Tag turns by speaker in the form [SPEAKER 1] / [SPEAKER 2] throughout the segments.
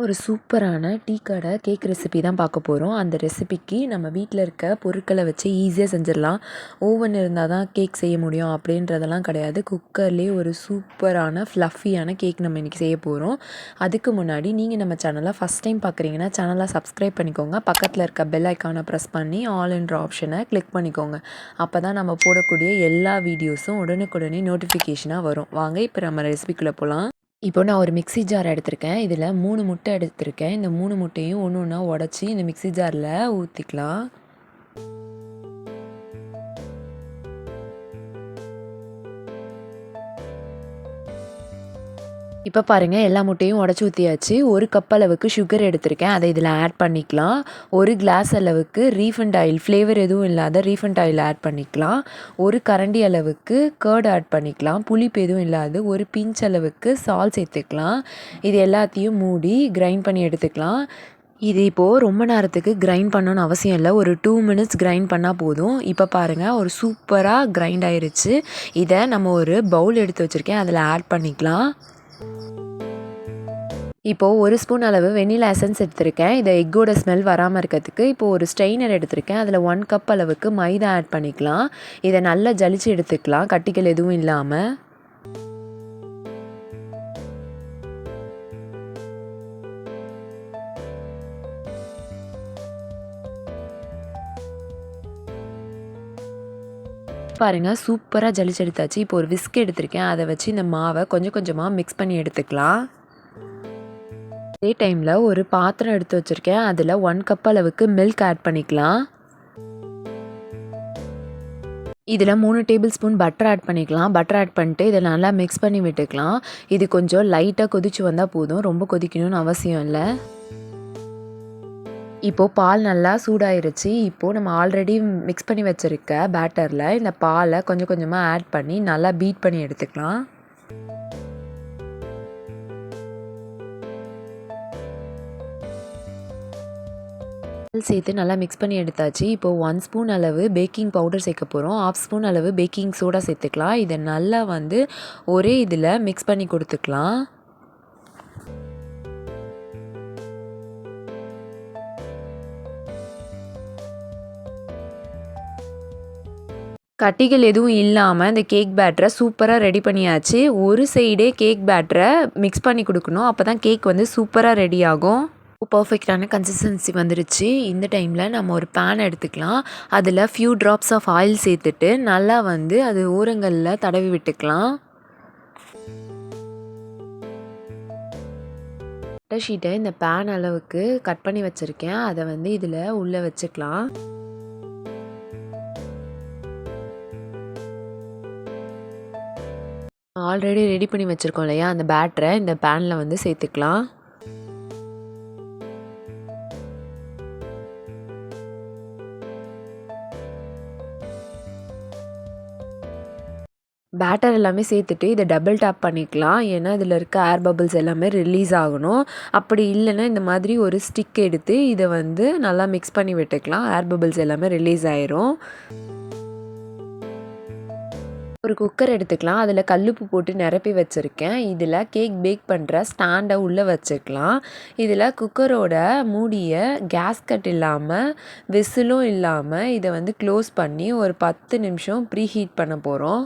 [SPEAKER 1] ஒரு சூப்பரான டீ கடை கேக் ரெசிபி தான் பார்க்க போகிறோம் அந்த ரெசிபிக்கு நம்ம வீட்டில் இருக்க பொருட்களை வச்சு ஈஸியாக செஞ்சிடலாம். ஓவன் இருந்தால் தான் கேக் செய்ய முடியும். அப்படின்றதெல்லாம் கிடையாது. குக்கர்லேயே ஒரு சூப்பரான ஃப்ளஃபியான கேக் நம்ம இன்றைக்கி செய்ய போகிறோம் அதுக்கு முன்னாடி நீங்கள் நம்ம சேனலை ஃபஸ்ட் டைம் பார்க்குறீங்கன்னா சேனலை சப்ஸ்கிரைப் பண்ணிக்கோங்க. பக்கத்தில் இருக்க பெல் ஐக்கானை ப்ரெஸ் பண்ணி ஆல் ஆப்ஷனை கிளிக் பண்ணிக்கோங்க. அப்போ தான் நம்ம போடக்கூடிய எல்லா வீடியோஸும் உடனுக்குடனே நோட்டிஃபிகேஷனாக வரும். வாங்க இப்போ நம்ம ரெசிபிக்குள்ளே போகலாம் இப்போ நான் ஒரு மிக்ஸி ஜார் எடுத்திருக்கேன். இதில் மூணு முட்டை எடுத்திருக்கேன். இந்த மூணு முட்டையும் ஒன்று ஒன்றா உடச்சி இந்த மிக்ஸி ஜாரில் ஊற்றிக்கலாம். இப்போ பாருங்கள் எல்லா முட்டையும் உடச்சி ஊற்றியாச்சு ஒரு கப் அளவுக்கு சுகர் எடுத்திருக்கேன். அதை இதில் ஆட் பண்ணிக்கலாம். ஒரு கிளாஸ் அளவுக்கு ரீஃபண்ட் ஆயில் ஃப்ளேவர் எதுவும் இல்லாத ரீஃபண்ட் ஆயில் ஆட் பண்ணிக்கலாம். ஒரு கரண்டி அளவுக்கு கேர்ட் ஆட் பண்ணிக்கலாம். புளிப்பு எதுவும் இல்லாத ஒரு பிஞ்ச் அளவுக்கு சால் சேர்த்துக்கலாம். இது எல்லாத்தையும் மூடி கிரைண்ட் பண்ணி எடுத்துக்கலாம். இது இப்போது ரொம்ப நேரத்துக்கு கிரைண்ட் பண்ணணும்னு அவசியம் இல்லை. ஒரு டூ மினிட்ஸ் கிரைண்ட் பண்ணால் போதும். இப்போ பாருங்கள் ஒரு சூப்பராக கிரைண்ட் ஆயிருச்சு. இதை நம்ம ஒரு பவுல் எடுத்து வச்சுருக்கேன். அதில் ஆட் பண்ணிக்கலாம். இப்போது ஒரு ஸ்பூன் அளவு வெண்ணிலா எசன்ஸ் எடுத்திருக்கேன். இதை எக்கோட ஸ்மெல் வராமல் இருக்கிறதுக்கு இப்போது ஒரு ஸ்ட்ரெயினர் எடுத்திருக்கேன். அதில் ஒன் கப் அளவுக்கு மைதா ஆட் பண்ணிக்கலாம். இதை நல்லா ஜலிச்சு எடுத்துக்கலாம். கட்டிகள் எதுவும் இல்லாமல் பாருங்கள் சூப்பராக ஜலிச்சு எடுத்தாச்சு இப்போ ஒரு விஸ்க் எடுத்திருக்கேன். அதை வச்சு இந்த மாவை கொஞ்சம் கொஞ்சமாக மிக்ஸ் பண்ணி எடுத்துக்கலாம். அதே டைமில் ஒரு பாத்திரம் எடுத்து வச்சுருக்கேன். அதில் ஒன் கப் அளவுக்கு மில்க் ஆட் பண்ணிக்கலாம். இதில் மூணு டேபிள் ஸ்பூன் பட்டர் ஆட் பண்ணிக்கலாம். பட்டர் ஆட் பண்ணிட்டு இதை நல்லா மிக்ஸ் பண்ணி விட்டுக்கலாம். இது கொஞ்சம் லைட்டாக கொதிச்சு வந்தால் போதும். ரொம்ப கொதிக்கணும்னு அவசியம் இல்லை. இப்போது பால் நல்லா சூடாயிருச்சு. இப்போது நம்ம ஆல்ரெடி மிக்ஸ் பண்ணி வச்சுருக்க பேட்டரில் இந்த பாலை கொஞ்சம் கொஞ்சமாக ஆட் பண்ணி நல்லா பீட் பண்ணி எடுத்துக்கலாம். சேர்த்து நல்லா மிக்ஸ் பண்ணி எடுத்தாச்சு. இப்போது ஒன் ஸ்பூன் அளவு பேக்கிங் பவுடர் சேர்க்க போகிறோம் ஆஃப் ஸ்பூன் அளவு பேக்கிங் சோடா சேர்த்துக்கலாம். இதை நல்லா வந்து ஒரே இதில் மிக்ஸ் பண்ணி கொடுத்துக்கலாம். கட்டிகள் எதுவும் இல்லாமல் இந்த கேக் பேட்டரை சூப்பராக ரெடி பண்ணியாச்சு. ஒரு சைடே கேக் பேட்டரை மிக்ஸ் பண்ணி கொடுக்கணும். அப்போ தான் கேக் வந்து சூப்பராக ரெடி ஆகும். பர்ஃபெக்டான கன்சிஸ்டன்சி வந்துருச்சு. இந்த டைமில் நம்ம ஒரு பேன் எடுத்துக்கலாம். அதில் ஃபியூ ட்ராப்ஸ் ஆஃப் ஆயில் சேர்த்துட்டு நல்லா வந்து அது ஓரங்களில் தடவி விட்டுக்கலாம். ஷீட்டை இந்த பேன் அளவுக்கு கட் பண்ணி வச்சுருக்கேன். அதை வந்து இதில் உள்ளே வச்சுக்கலாம். ஆல்ரெடி ரெடி பண்ணி வச்சுருக்கோம் இல்லையா? அந்த பேட்டரை இந்த பேனில் வந்து சேர்த்துக்கலாம். பேட்டர் எல்லாமே சேர்த்துட்டு இதை டபுள் டேப் பண்ணிக்கலாம். ஏன்னா இதில் இருக்க ஏர் பபிள்ஸ் எல்லாமே ரிலீஸ் ஆகணும். அப்படி இல்லைன்னா இந்த மாதிரி ஒரு ஸ்டிக் எடுத்து இதை வந்து நல்லா மிக்ஸ் பண்ணி விட்டுக்கலாம். ஏர் பபிள்ஸ் எல்லாமே ரிலீஸ் ஆயிரும். ஒரு குக்கர் எடுத்துக்கலாம். அதில் கல்லுப்பு போட்டு நிரப்பி வச்சுருக்கேன். இதில் கேக் பேக் பண்ணுற ஸ்டாண்டை உள்ளே வச்சுக்கலாம் இதில் குக்கரோட மூடியை கேஸ்கட் இல்லாமல் விசிலும் இல்லாமல் இதை வந்து க்ளோஸ் பண்ணி ஒரு பத்து நிமிஷம் ப்ரீ ஹீட் பண்ண போகிறோம்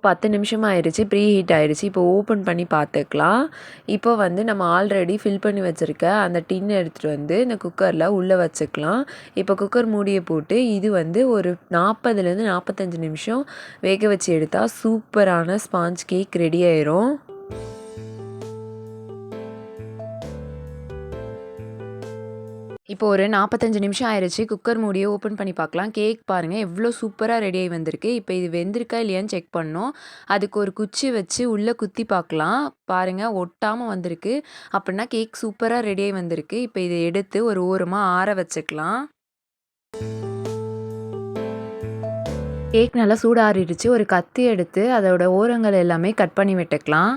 [SPEAKER 1] பத்து நிமிஷம் ஆயிடுச்சு ப்ரீ ஹீட் ஆயிடுச்சு இப்போ ஓப்பன் பண்ணி பார்த்துக்கலாம் இப்போ வந்து நம்ம ஆல்ரெடி ஃபில் பண்ணி வச்சுருக்க அந்த டின் எடுத்துகிட்டு வந்து இந்த குக்கரில் உள்ளே வச்சுக்கலாம். இப்போ குக்கர் மூடியை போட்டு இது வந்து ஒரு நாற்பதுலேருந்து நாற்பத்தஞ்சு நிமிஷம் வேக வச்சு எடுத்தால் சூப்பரான ஸ்பாஞ்ச் கேக் ரெடி ஆயிரும். இப்போ ஒரு நாற்பத்தஞ்சு நிமிஷம் ஆயிடுச்சு குக்கர் மூடியை ஓப்பன் பண்ணி பார்க்கலாம். கேக் பாருங்கள் எவ்வளோ சூப்பராக ரெடி ஆகி வந்திருக்கு. இப்போ இது வெந்திருக்கா இல்லையான்னு செக் பண்ணோம். அதுக்கு ஒரு குச்சி வச்சு உள்ளே குத்தி பார்க்கலாம். பாருங்கள் ஒட்டாமல் வந்திருக்கு. அப்படின்னா கேக் சூப்பராக ரெடி ஆகி வந்திருக்கு. இப்போ இதை எடுத்து ஒரு ஓரமாக ஆற வச்சுக்கலாம். கேக் நல்லா சூடாறிடுச்சு. ஒரு கத்தி எடுத்து அதோட ஓரங்கள் எல்லாமே கட் பண்ணி விட்டுக்கலாம்.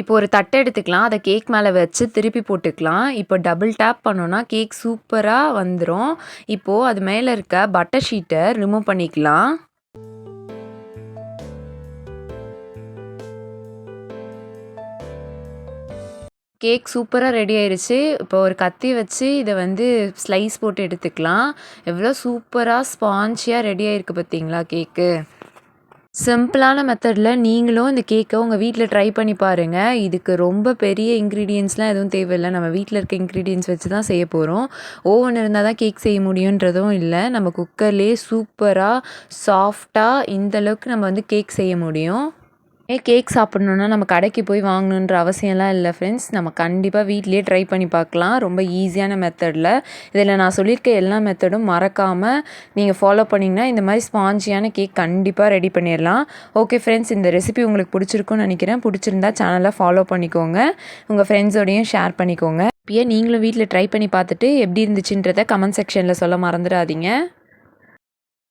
[SPEAKER 1] இப்போ ஒரு தட்டை எடுத்துக்கலாம் அதை கேக் மேலே வச்சு திருப்பி போட்டுக்கலாம். இப்போ டபுள் டேப் பண்ணோன்னா கேக் சூப்பராக வந்துடும் இப்போது அது மேலே இருக்க பட்டர் ஷீட்டை ரிமூவ் பண்ணிக்கலாம். கேக் சூப்பராக ரெடி ஆயிடுச்சு இப்போ ஒரு கத்தி வச்சு இதை வந்து ஸ்லைஸ் போட்டு எடுத்துக்கலாம். எவ்வளோ சூப்பராக ஸ்பான்ச்சியாக ரெடி ஆகிருக்கு பார்த்தீங்களா கேக்கு சிம்பிளான மெத்தடில் நீங்களும் இந்த கேக்கை உங்கள் வீட்டில் ட்ரை பண்ணி பாருங்கள் இதுக்கு ரொம்ப பெரிய இன்க்ரீடியன்ஸ்லாம் எதுவும் தேவையில்லை. நம்ம வீட்டில் இருக்க இன்க்ரீடியன்ஸ் வச்சு தான் செய்ய போகிறோம் ஓவன் இருந்தால் தான் கேக் செய்ய முடியுன்றதும் இல்லை. நம்ம குக்கர்லேயே சூப்பராக சாஃப்டாக இந்தளவுக்கு நம்ம வந்து கேக் செய்ய முடியும். கேக் சாப்பிட்ணுன்னா நம்ம கடைக்கு போய் வாங்கணுன்ற அவசியம்லாம் இல்லை ஃப்ரெண்ட்ஸ் நம்ம கண்டிப்பாக வீட்லேயே ட்ரை பண்ணி பார்க்கலாம். ரொம்ப ஈஸியான மெத்தடில் இதில் நான் சொல்லியிருக்க எல்லா மெத்தடும் மறக்காமல் நீங்கள் ஃபாலோ பண்ணிங்கன்னா இந்த மாதிரி ஸ்பாஞ்சியான கேக் கண்டிப்பாக ரெடி பண்ணிடலாம். ஓகே ஃப்ரெண்ட்ஸ் இந்த ரெசிபி உங்களுக்கு பிடிச்சிருக்குன்னு நினைக்கிறேன். பிடிச்சிருந்தா சேனலை ஃபாலோ பண்ணிக்கோங்க. உங்கள் ஃப்ரெண்ட்ஸோடையும் ஷேர் பண்ணிக்கோங்க. இப்போயே நீங்களும் வீட்டில் ட்ரை பண்ணி பார்த்துட்டு எப்படி இருந்துச்சுன்றதை கமெண்ட் செக்ஷனில் சொல்ல மறந்துடாதீங்க.